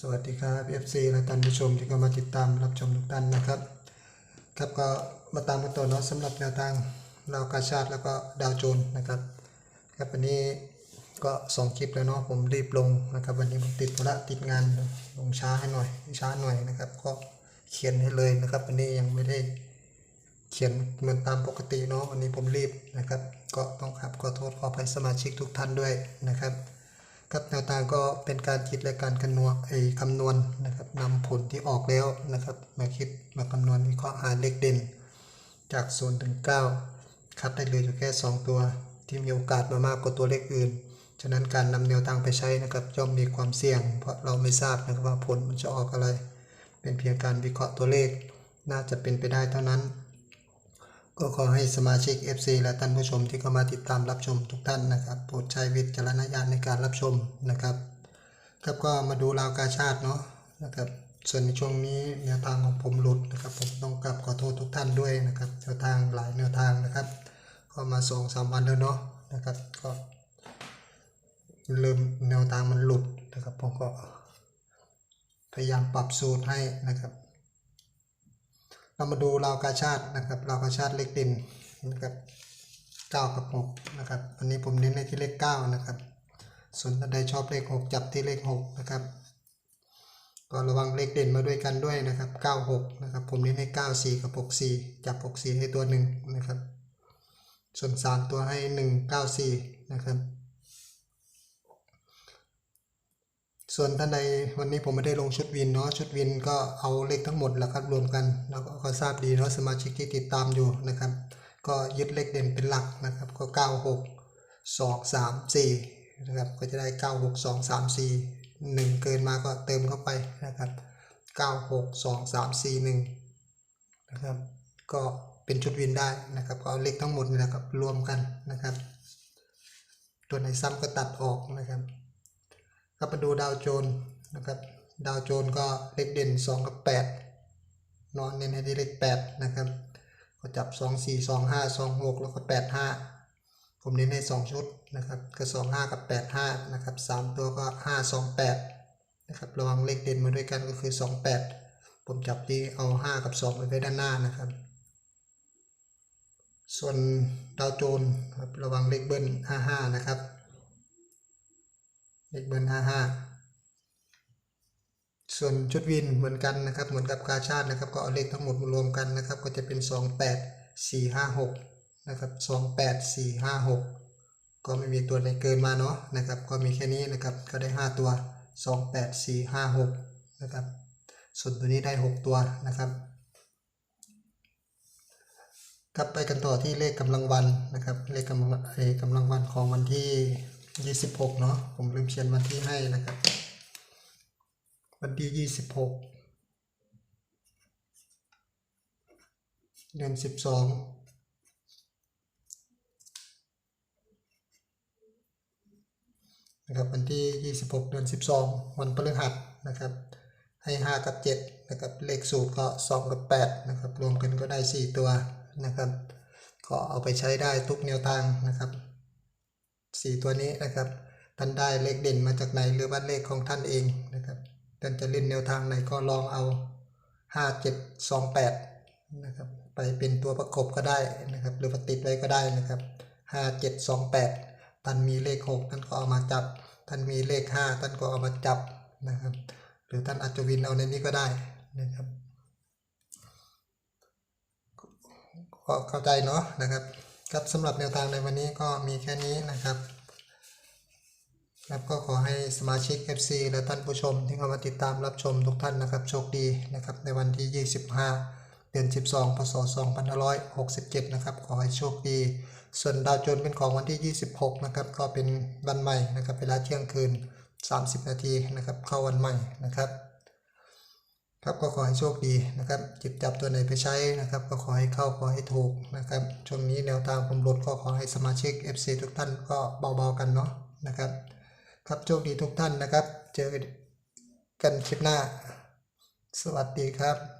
สวัสดีครับ FC และท่านผู้ชมที่เข้ามาติดตามรับชมทุกท่านนะครับ ครับก็มาตามกันต่อเนาะสำหรับแนวทางดาวกาชาติแล้วก็ดาวโจนนะครับ ครับวันนี้ก็สองคลิปแล้วเนาะผมรีบลงนะครับ วันนี้ผมติดธุระติดงานลงช้าให้หน่อยช้าหน่อยนะครับ ก็เขียนให้เลยนะครับ วันนี้ยังไม่ได้เขียนเหมือนตามปกติเนาะวันนี้ผมรีบนะครับ ก็ต้องขับขอโทษขออภัยสมาชิกทุกท่านด้วยนะครับ ครับแนวทางก็เป็นการคิดและการคำนวณไอ้คำนวณนะครับนำผลที่ออกแล้วนะครับมาคิดมาคำนวณวิเคราะห์หาเลขเด่น จาก0ถึง9คัดได้เลยอยู่แค่ 2 ตัว ที่มีโอกาสมามากกว่าตัวเลขอื่น ฉะนั้นการนำแนวทางไปใช้นะครับย่อมมีความเสี่ยง เพราะเราไม่ทราบนะครับว่าผลมันจะออกอะไร เป็นเพียงการวิเคราะห์ตัวเลข น่าจะเป็นไปได้เท่านั้น ก็ขอให้สมาชิก FC และท่านผู้ชมที่เข้ามาติดตามรับชมทุกท่านนะครับ โปรดใช้วิจารณญาณในการรับชมนะครับครับก็มาดูราวกาชาติเนาะนะครับ ส่วนในช่วงนี้แนวทางของผมหลุดนะครับ ผมต้องกลับขอโทษทุกท่านด้วยนะครับแนวทางหลายแนวทางนะครับ ก็มาสองสามวันแล้วเนาะนะครับก็เริ่มแนวทางมันหลุดนะครับผมก็พยายามปรับสูตรให้นะครับ เรามาดูราวกาชาตินะครับราวกาชาติเลขเด่นนะครับ9กับ6นะครับวันนี้ผมเน้นในที่เลข9นะครับ ส่วนท่านใดชอบเลข6จับที่เลข6นะครับก็ระวังเลขเด่นมาด้วยกันด้วยนะครับ96นะครับผมเน้นให้94กับ64จับ64ให้ตัวหนึ่งนะครับ ส่วน3ตัวให้194นะครับ ส่วนท่านใดวันนี้ผมไม่ได้ลงชุดวินเนาะชุดวินก็เอาเลขทั้งหมดแหละครับรวมกันแล้วก็ก็ทราบดีเนาะสมาชิกที่ติดตามอยู่นะครับ ก็ยึดเลขเด่นเป็นหลักนะครับ ก็ 96 2 3 4นะครับก็จะได้ 96 2 3 4 1 เกินมาก็เติมเข้าไปนะครับ 96 2 3 4 1นะครับก็เป็นชุดวินได้นะครับก็เอาเลขทั้งหมดนี่นะครับรวมกันนะครับ ตัวไหนซ้ำก็ตัดออกนะครับ ก็มาดูดาวโจนนะครับ ดาวโจนก็เลขเด่น 2 กับ8นอนเน้นให้ที่เลข8นะครับ ก็จับ 2 4 2 5 2 6 แล้วก็ 8 5 ผมเน้นให้ 2 ชุดนะครับก็2 5 กับ 8 5 นะครับ 3 ตัวก็ 5 2 8 นะครับ ระวังเลขเด่นมาด้วยกันก็คือ 2 8 ผมจับที่เอา 5 กับ 2 ไปไว้ด้านหน้านะครับส่วนดาวโจนครับระวังเลขเบิ้ล55 นะครับ เลขเบิร์น55ส่วนชุดวินเหมือนกันนะครับ เหมือนกับกาชาตินะครับ ก็เอาเลขทั้งหมดมารวมกันนะครับ ก็จะเป็น 28 456นะครับ28 456 ก็ไม่มีตัวไหนเกินมาเนาะนะครับ ก็มีแค่นี้นะครับ ก็ได้ 5 ตัว 28 456นะครับส่วนตัวนี้ได้ 6 ตัวนะครับกลับไปกันต่อที่เลขกำลังวันนะครับ เลขกำลังเอ่อกำลังวันของวันที่ 26เนาะผมลืมเขียนวันที่ให้นะครับ วันที่26เดือน12นะครับวันที่ 26 เดือน 12 วันพฤหัสนะครับ ให้ 5 กับ 7 นะครับ เลขสูตรก็ 2 กับ 8 นะครับ รวมกันก็ได้ 4 ตัวนะครับ ก็เอาไปใช้ได้ทุกแนวทางนะครับ 4 ตัวนี้นะครับ ท่านได้เลขเด่นมาจากไหนหรือว่าเลขของท่านเองนะครับ ท่านจะเล่นแนวทางไหนก็ลองเอา 5 7 2 8นะครับ ไปเป็นตัวประกบก็ได้นะครับ หรือว่าติดไว้ก็ได้นะครับ 5 7 2 8 ท่านมีเลข 6 ท่านก็เอามาจับ ท่านมีเลข 5 ท่านก็เอามาจับนะครับ หรือท่านอาจจะวินเอาในนี้ก็ได้นะครับก็เข้าใจเนาะนะครับ ครับสำหรับแนวทางในวันนี้ก็มีแค่นี้นะครับครับก็ขอให้สมาชิก FC และท่านผู้ชมที่เข้ามาติดตามรับชมทุกท่านนะครับโชคดีนะครับในวันที่ 25 เดือน 12 พศ 2567 นะครับขอให้โชคดี ส่วนดาวโจนเป็นของวันที่ 26 นะครับก็เป็นวันใหม่นะครับเวลาเที่ยงคืน 30 นาทีนะครับเข้าวันใหม่นะครับ ครับก็ขอให้โชคดีนะครับจิบจับตัวไหนไปใช้นะครับ ก็ขอให้เข้าขอให้ถูกนะครับช่วงนี้แนวทางผมลดก็ขอให้สมาชิก FC ทุกท่านก็เบาๆกันเนาะนะครับ ครับโชคดีทุกท่านนะครับ เจอกันคลิปหน้า สวัสดีครับ